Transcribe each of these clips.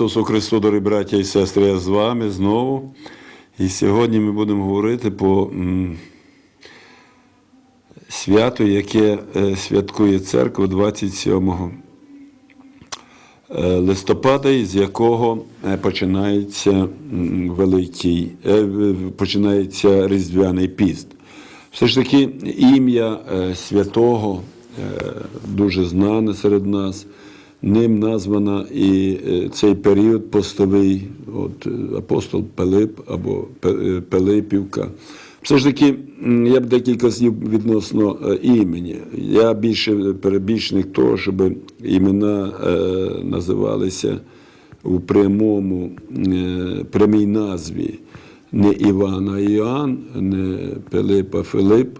Ісусу Христу, дорогі браття і сестри, я з вами знову. І сьогодні ми будемо говорити по свято, яке е, святкує церква 27 е, листопада, із якого е, починається великий, починається Різдвяний піст. Все ж таки ім'я святого дуже знане серед нас. Ним названа і е, цей період постовий, от е, апостол Пилип або е, Пилипівка. Все ж таки, я б декілька слів відносно імені. Я більше перебічник того, щоб імена називалися у прямому, прямій назві не Іван, а Іоанн, не Пилип, а Филип.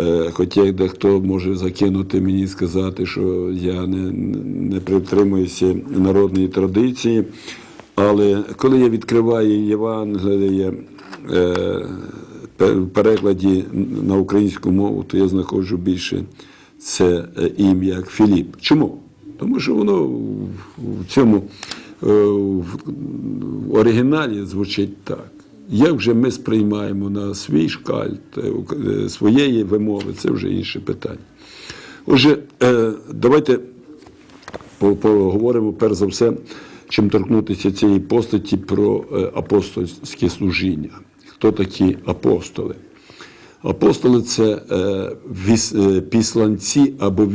Е, Хоча дехто може закинути мені і сказати, що я не, не притримуюся народної традиції. Але коли я відкриваю Євангеліє е, в перекладі на українську мову, то я знаходжу більше це е, ім'я як Філіп. Чому? Тому що воно в- цьому в оригіналі звучить так. Як вже ми сприймаємо на свій шкаль е, е, своєї вимови, це вже інше питання. Отже, е, давайте поговоримо перш за все, чим торкнутися цієї постаті про апостольське служіння. Хто такі апостоли? Апостоли це післанці або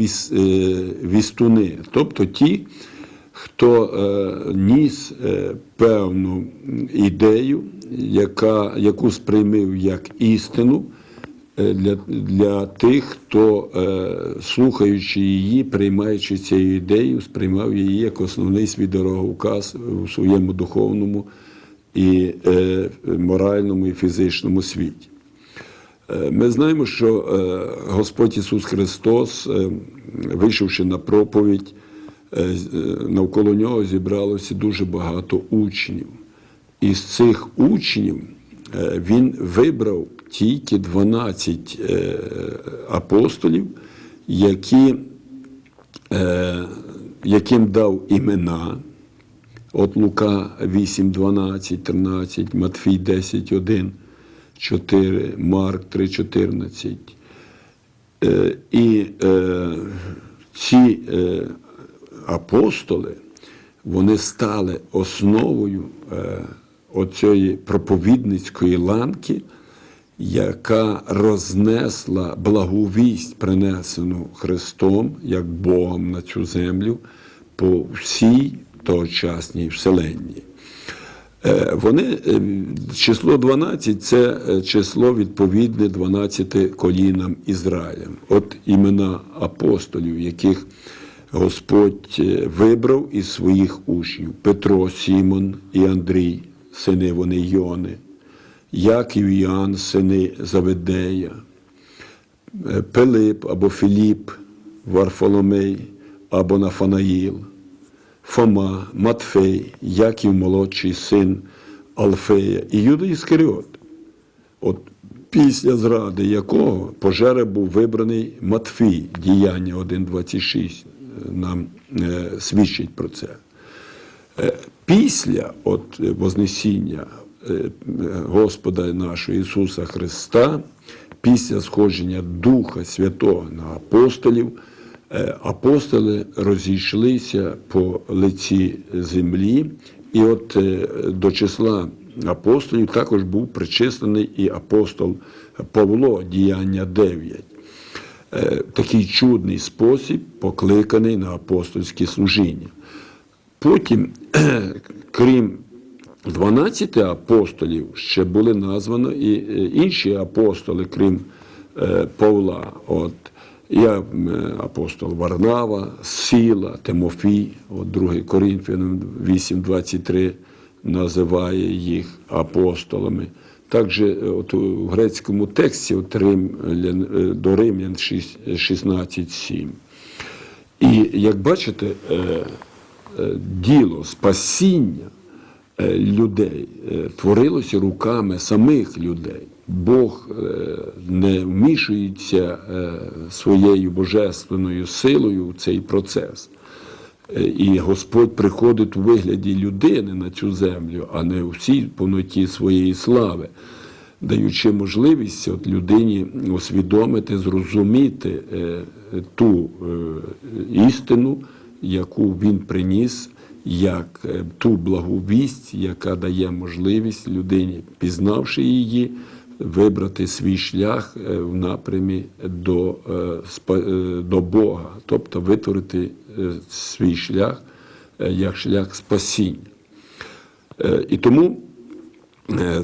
вістуни, тобто ті, хто ніс певну ідею, яка, яку сприймив як істину е, для, для тих, хто, е, слухаючи її, приймаючи цю ідею, сприймав її як основний свій дороговказ у своєму духовному і е, моральному і фізичному світі. Е, Ми знаємо, що Господь Ісус Христос, вийшовши на проповідь, навколо нього зібралося дуже багато учнів. Із цих учнів е, він вибрав тільки 12 е, апостолів, які, е, яким дав імена. От Лука 8, 12, 13, Матфій 10, 1, 4, Марк 3, 14. Е, І ці апостоли, вони стали основою оцієї проповідницької ланки, яка рознесла благовість, принесену Христом як Богом на цю землю по всій тогочасній вселенні. Е, Вони, е, число 12 це е, число відповідне 12 колінам Ізраїля. От імена апостолів, яких Господь вибрав із своїх учнів: Петро, Сімон і Андрій, сини вони Йони, Яків і Іоанн, сини Заведея, е, Пилип або Філіп, Варфоломей або Нафанаїл, Фома, Матфей, Яків молодший син Алфея і Юда Іскаріот. От після зради якого пожера був вибраний Матфій, діяння 1.26 нам е, свідчить про це. Після от е, Вознесіння е, е, Господа нашого Ісуса Христа, після сходження Духа Святого на апостолів, апостоли розійшлися по лиці землі, і от до числа апостолів також був причислений і апостол Павло, діяння 9 е, такий чудний спосіб, покликаний на апостольське служіння. Потім, крім 12 апостолів, ще були названо і е, інші апостоли, крім е, Павла. От, я е, апостол Варнава, Сіла, Тимофій, от 2 Коринфянам 8.23 називає їх апостолами. Також от у грецькому тексті от Римлян, до Римлян 16.7. І як бачите, діло спасіння е, людей е, творилося руками самих людей. Бог е, не вмішується е, своєю божественною силою в цей процес. Е, І Господь приходить у вигляді людини на цю землю, а не у всій повноті своєї слави, даючи можливість от людині усвідомити, зрозуміти е, ту е, істину, яку він приніс, як е, ту благовість, яка дає можливість людині, пізнавши її, вибрати свій шлях е, в напрямі до, е, до Бога, тобто витворити свій шлях як шлях спасіння. І тому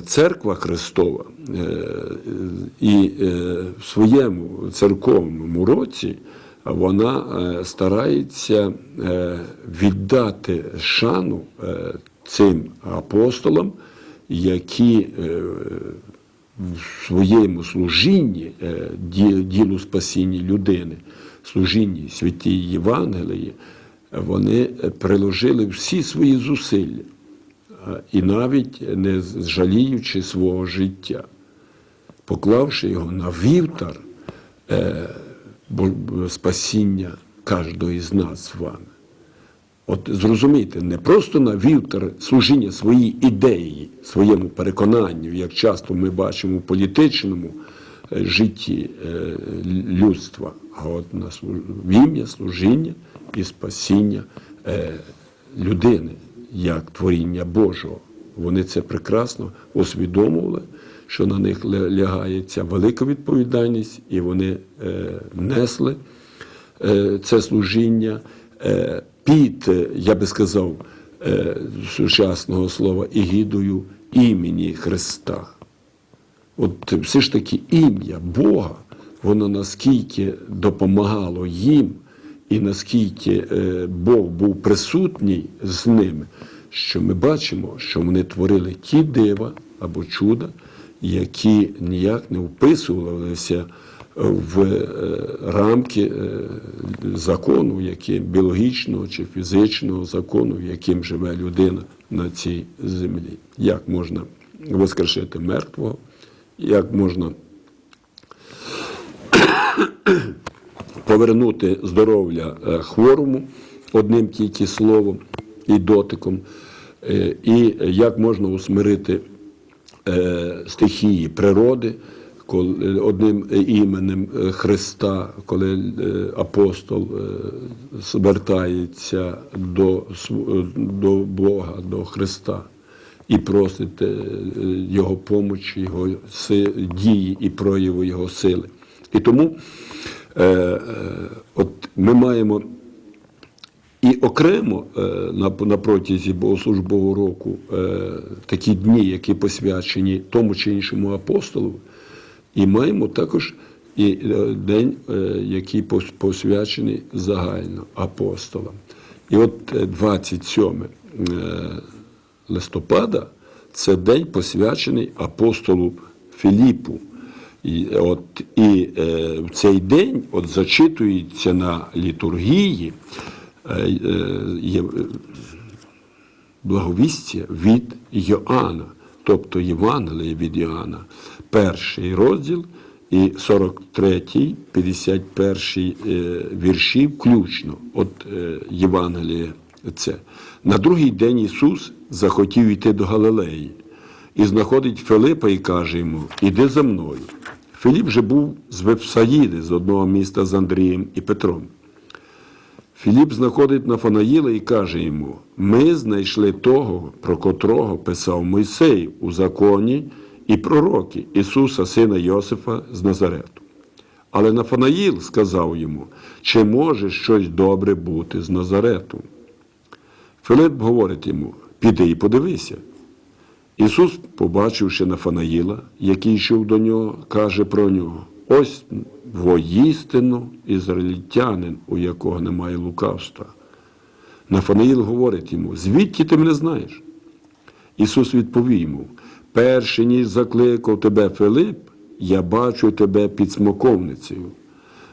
церква Христова і в своєму церковному році вона е, старається е, віддати шану е, цим апостолам, які в своєму служінні ділу спасіння людини, служінні святій Євангелії, вони приложили всі свої зусилля і навіть не жаліючи свого життя, поклавши його на вівтар спасіння кожного із нас з вами. От зрозумійте, не просто на вівтар служіння своїй ідеї, своєму переконанню, як часто ми бачимо в політичному е, житті е, людства, а от на ім'я служіння і спасіння е, людини як творіння Божого. Вони це прекрасно усвідомували, що на них ля- лягає ця велика відповідальність, і вони е, несли е, це служіння е, під, я би сказав, сучасного слова егідою імені Христа. От все ж таки ім'я Бога, воно наскільки допомагало їм, і наскільки Бог був присутній з ними, що ми бачимо, що вони творили ті дива або чуда, які ніяк не вписувалися в е, рамки е, закону, яким біологічного чи фізичного закону, яким живе людина на цій землі. Як можна воскрешити мертвого, як можна повернути здоров'я е, хворому одним тільки словом і дотиком, і як можна усмирити стихії природи коли- одним іменем е, Христа, коли е, апостол е, звертається до, е, до Бога, до Христа. І просить е, Його помочі, Його дії і прояву Його сили. І тому е, е, от ми маємо і окремо е, на, протязі богослужбового року е, такі дні, які посвячені тому чи іншому апостолу, і маємо також і е, день, який посвячений загально апостолам. І от е, 27 е, листопада це день посвячений апостолу Філіпу. І, от, і в цей день от зачитується на літургії благовістя від Йоанна, тобто Євангеліє від Йоанна, перший розділ і 43, 51 е, вірші включно. От е, Євангеліє це. На другий день Ісус захотів йти до Галилеї і знаходить Филипа і каже йому: Іди за мною. Філіп же був з Вепсаїди, з одного міста з Андрієм і Петром. Філіп знаходить Нафанаїла і каже йому: Ми знайшли того, про котрого писав Мойсей у законі і пророки Ісуса, сина Йосифа з Назарету. Але Нафанаїл сказав йому, чи може щось добре бути з Назарету? Филип говорить йому: піди і подивися. Ісус, побачивши Нафанаїла, який йшов до нього, каже про нього: ось воїстину ізраїльтянин, у якого немає лукавства. Нафанаїл говорить йому: звідки ти мене знаєш? Ісус відповів йому: перше ніж закликав тебе Филип, я бачу тебе під смоковницею.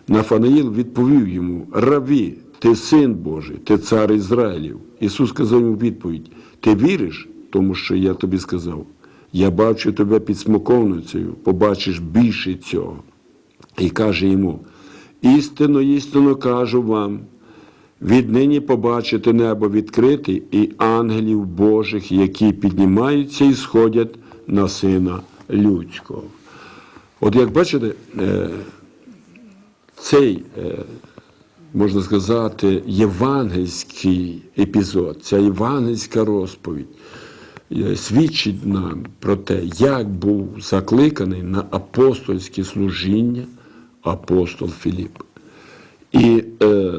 Нафанаїл відповів йому: Раві, ти син Божий, ти цар Ізраїлів. Ісус сказав йому відповідь: Ти віриш, тому що я тобі сказав. Я бачу тебе під смоковницею, побачиш більше цього. І каже йому: істинно, істинно кажу вам, віднині побачити небо відкрите і ангелів Божих, які піднімаються і сходять на Сина Людського. От як бачите, е, цей, е, можна сказати, євангельський епізод, ця євангельська розповідь е, свідчить нам про те, як був закликаний на апостольське служіння апостол Філіп. І е,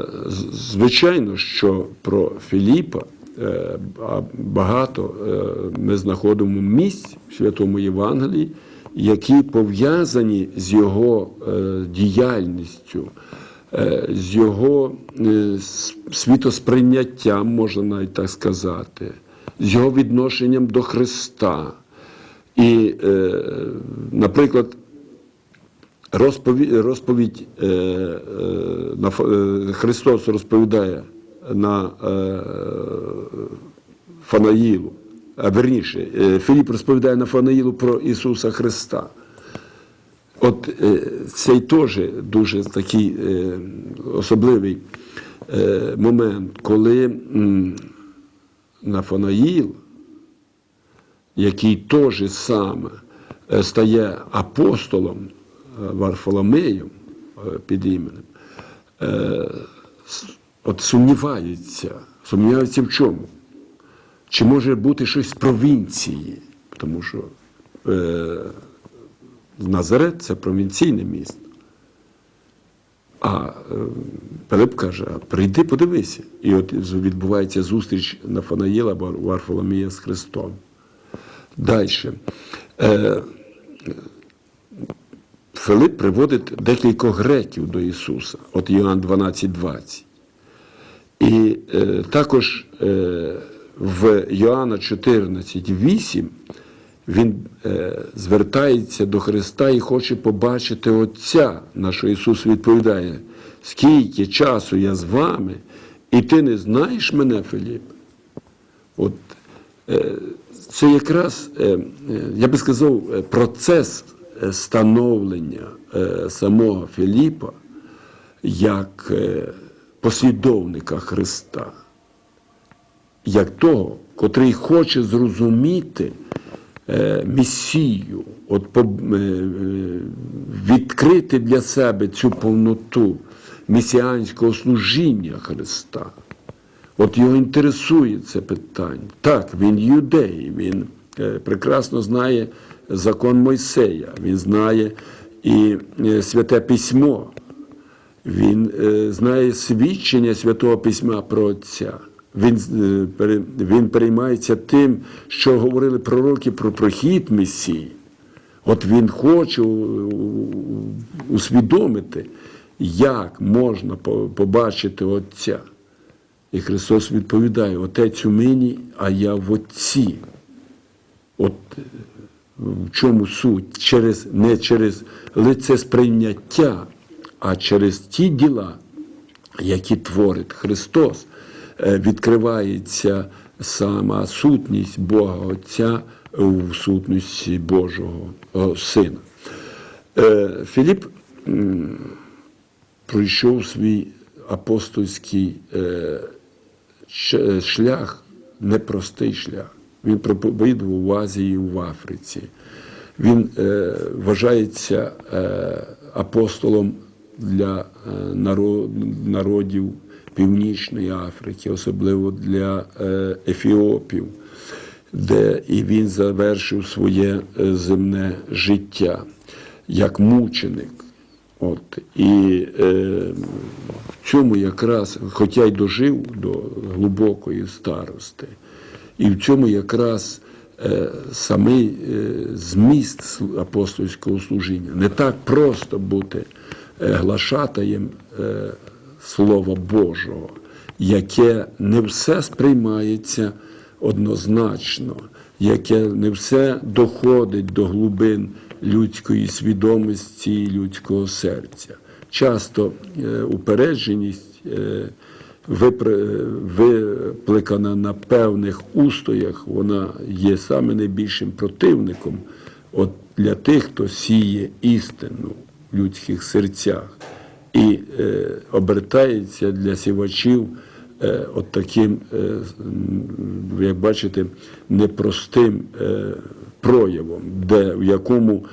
звичайно, що про Філіпа е, багато е, ми знаходимо місць в Святому Євангелії, які пов'язані з його діяльністю, з його світосприйняттям, можна навіть так сказати, з його відношенням до Христа. І, наприклад, Розповідь, розповідь е, е, на, е, Христос розповідає на е, Фанаїлу, а верніше, е, Філіп розповідає на Фанаїлу про Ісуса Христа. От е, цей теж дуже такий е, особливий е, момент, коли м, Нафанаїл, який теж сам е, стає апостолом Варфоломеєм е, під іменем, е, от сумнівається. Сумнівається в чому? Чи може бути щось з провінції? Тому що е, Назарет це провінційне місто. А е, Пилип каже: а прийди, подивися. І от відбувається зустріч Нафанаїла Вар- Варфоломія з Христом. Далі. Е, Филип приводить декількох греків до Ісуса, от Йоанн 12,20. І е, також е, в Йоанна 14,8 він е, звертається до Христа і хоче побачити Отця, на що Ісус відповідає, скільки часу я з вами, і ти не знаєш мене, Филіп? От е, це якраз, е, е, я би сказав, е, процес становлення е, самого Філіпа як е, послідовника Христа, як того, котрий хоче зрозуміти е, Месію, от, е, е, відкрити для себе цю повноту месіанського служіння Христа. От його інтересує це питання. Так, він юдей, він е, прекрасно знає закон Мойсея, він знає і е, святе письмо, він е, знає свідчення Святого Письма про Отця. Він, е, він переймається тим, що говорили пророки про прохід Месії. От він хоче усвідомити, як можна побачити Отця. І Христос відповідає: Отець у мені, а я в Отці. От в чому суть? Через, не через лице сприйняття, а через ті діла, які творить Христос, е, відкривається сама сутність Бога Отця в сутності Божого Сина. Е, Філіп пройшов свій апостольський е, шлях, непростий шлях. Він проповідував в Азії, в Африці. Він е, вважається е, апостолом для е, наро- народів Північної Африки, особливо для е, Ефіопів, де і він завершив своє е, земне життя як мученик. От, і е, в цьому якраз, хоча й дожив до глибокої старости, і в цьому якраз е, самий е, зміст апостольського служіння. Не так просто бути е, глашатаєм Слова Божого, яке не все сприймається однозначно, яке не все доходить до глибин людської свідомості і людського серця. Часто упередженість викликана на певних устоях, вона є саме найбільшим противником от для тих, хто сіє істину в людських серцях. І е, обертається для сівачів е, от таким, е, як бачите, непростим е, проявом, де, в якому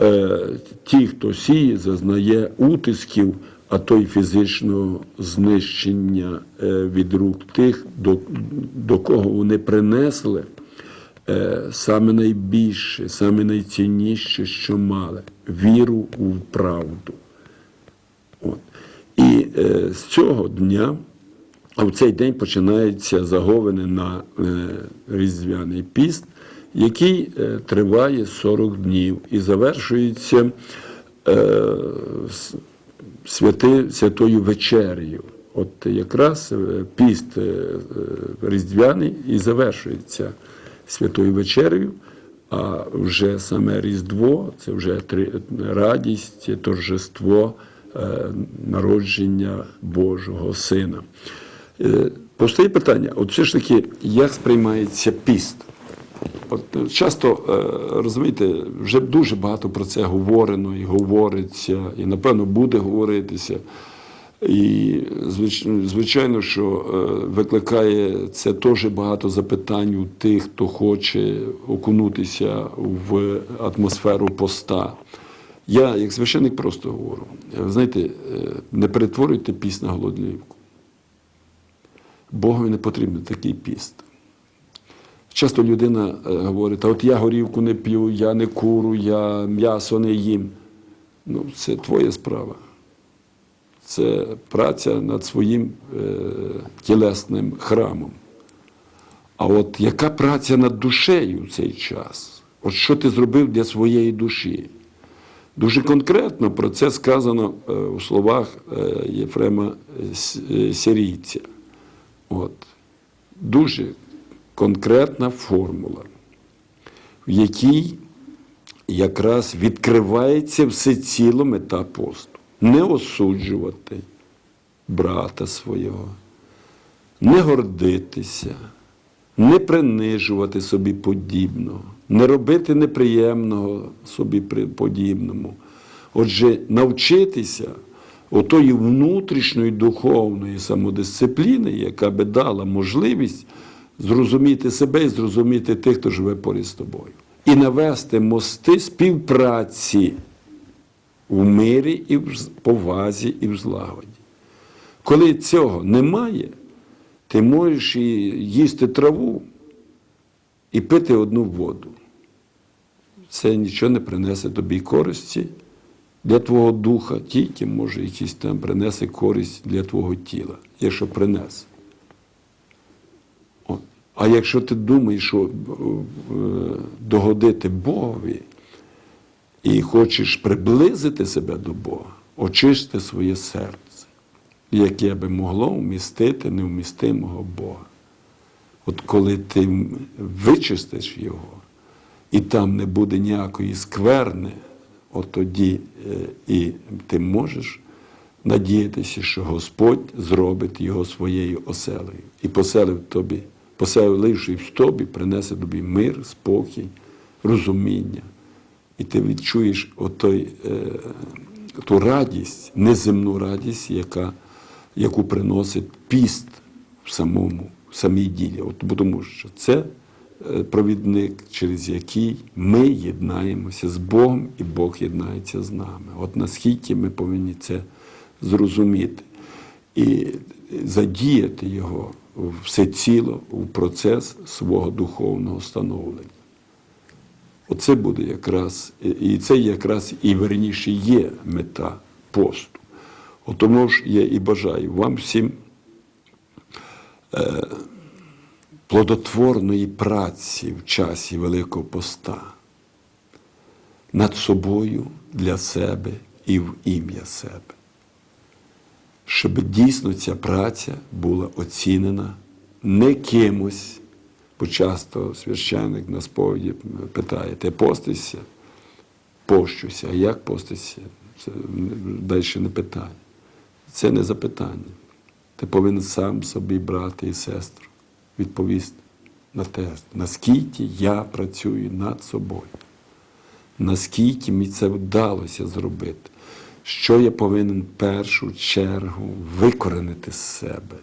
е, ті, хто сіє, зазнає утисків, а то й фізичного знищення е, від рук тих, до, до кого вони принесли е, саме найбільше, саме найцінніше, що мали віру у правду. От. І е, з цього дня, а в цей день починається заговане на Різдвяний піст, який триває 40 днів і завершується святи, святою вечерею. От якраз е, піст е, е, Різдвяний і завершується святою вечерею, а вже саме Різдво це вже радість, торжество народження Божого Сина. Постає питання: от все ж таки, як сприймається піст? Е, часто, е, розумієте, вже дуже багато про це говорено і говориться, і напевно буде говоритися. І звичайно, що е, викликає це теж багато запитань у тих, хто хоче окунутися в атмосферу поста. Я, як священник, просто говорю: е, знаєте, не перетворюйте піст на голодлівку. Богові не потрібен такий піст. Часто людина е, говорить, а от я горівку не п'ю, я не куру, я м'ясо не їм. Ну, це твоя справа. Це праця над своїм е, тілесним храмом. А от яка праця над душею в цей час? От що ти зробив для своєї душі? Дуже конкретно про це сказано е, у словах е, Єфрема С- Сирійця. От. Дуже конкретна формула, в якій якраз відкривається всеціло мета посту. Не осуджувати брата свого, не гордитися, не принижувати собі подібного, не робити неприємного собі подібному. Отже, навчитися отої внутрішньої духовної самодисципліни, яка би дала можливість зрозуміти себе і зрозуміти тих, хто живе поряд з тобою. І навести мости співпраці в мирі і в повазі і в злагоді. Коли цього немає, ти можеш і їсти траву і пити одну воду. Це нічого не принесе тобі користі для твого духа, тільки може якийсь там принесе користь для твого тіла, якщо принесе. А якщо ти думаєш, що е, догодити Богові і хочеш приблизити себе до Бога, очисти своє серце, яке би могло вмістити невмістимого Бога. От коли ти вичистиш його, і там не буде ніякої скверни, от тоді е, і ти можеш надіятися, що Господь зробить його своєю оселею і поселив тобі, поселивши в тобі, принесе тобі мир, спокій, розуміння. І ти відчуєш отой, е, ту радість, неземну радість, яка, яку приносить піст в самому, в самій ділі. От, тому що це е, провідник, через який ми єднаємося з Богом, і Бог єднається з нами. От наскільки ми повинні це зрозуміти і задіяти його всеціло в процес свого духовного становлення. Оце буде якраз, і це якраз і верніше є мета посту. От Тому ж я і бажаю вам всім е, плодотворної праці в часі Великого Поста над собою для себе і в ім'я себе. Щоб дійсно ця праця була оцінена не кимось, бо часто священник на сповіді питає, ти постишся? Пощуся. А як постишся? Це далі не питання. Це не запитання. Ти повинен сам собі, брати і сестру, відповісти на тест, наскільки я працюю над собою, наскільки мені це вдалося зробити, що я повинен в першу чергу викоренити з себе,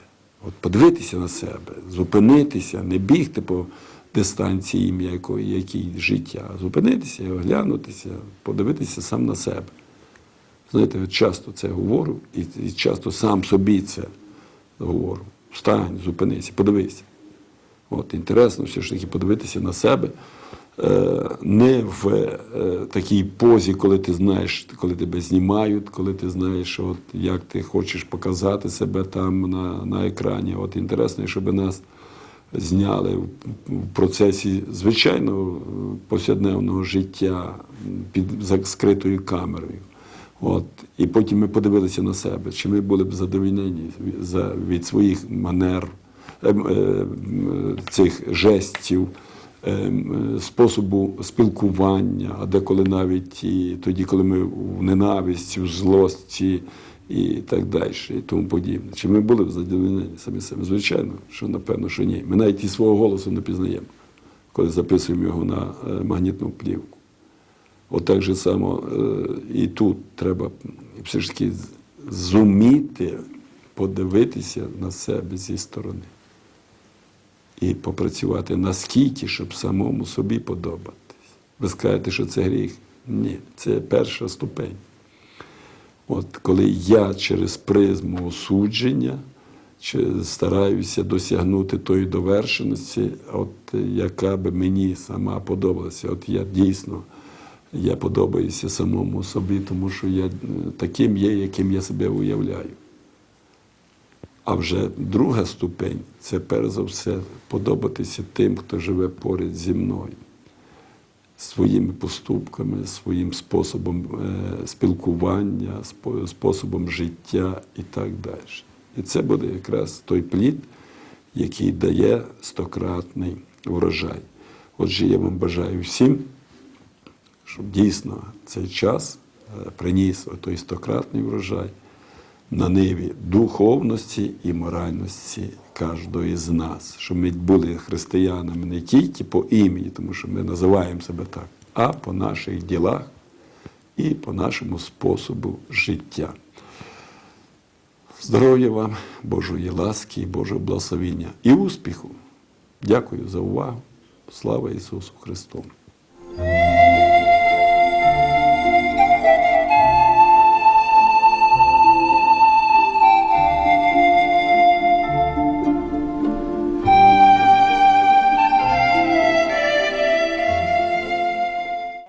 От подивитися на себе, зупинитися, не бігти по дистанції ім'я якої, якій життя, а зупинитися, оглянутися, подивитися сам на себе. Знаєте, от часто це говорю, і часто сам собі це говорю. Встань, зупинися, подивися. От, інтересно все ж таки подивитися на себе. Е, не в е, такій позі, коли ти знаєш, коли тебе знімають, коли ти знаєш, от, як ти хочеш показати себе там на, на екрані. От інтересно, щоб нас зняли в, процесі звичайного повсякденного життя під за- скритою камерою. От, і потім ми подивилися на себе, чи ми були б задовільнені за, від своїх манер, ем, е, цих жестів, способу спілкування, а деколи навіть і тоді, коли ми в ненависті, в злості і так далі, і тому подібне. Чи ми були б задовільнені самі себе? Звичайно, що напевно, що ні. Ми навіть і свого голосу не пізнаємо, коли записуємо його на е, магнітну плівку. От так же само е, і тут треба все ж таки зуміти подивитися на себе зі сторони. І попрацювати наскільки, щоб самому собі подобатись. Ви скажете, що це гріх? Ні, це перша ступень. От коли я через призму осудження стараюся досягнути тої довершеності, от яка би мені сама подобалася. От я дійсно я подобаюся самому собі, тому що я е, таким є, яким я себе уявляю. А вже друга ступень це перш за все подобатися тим, хто живе поряд зі мною, своїми поступками, своїм способом е, спілкування, способом життя і так далі. І це буде якраз той плід, який дає стократний врожай. Отже, я вам бажаю всім, щоб дійсно цей час е, приніс той стократний врожай на ниві духовності і моральності кожного з нас, щоб ми були християнами не тільки по імені, тому що ми називаємо себе так, а по наших ділах і по нашому способу життя. Здоров'я вам, Божої ласки і Божого благословіння і успіху. Дякую за увагу. Слава Ісусу Христу!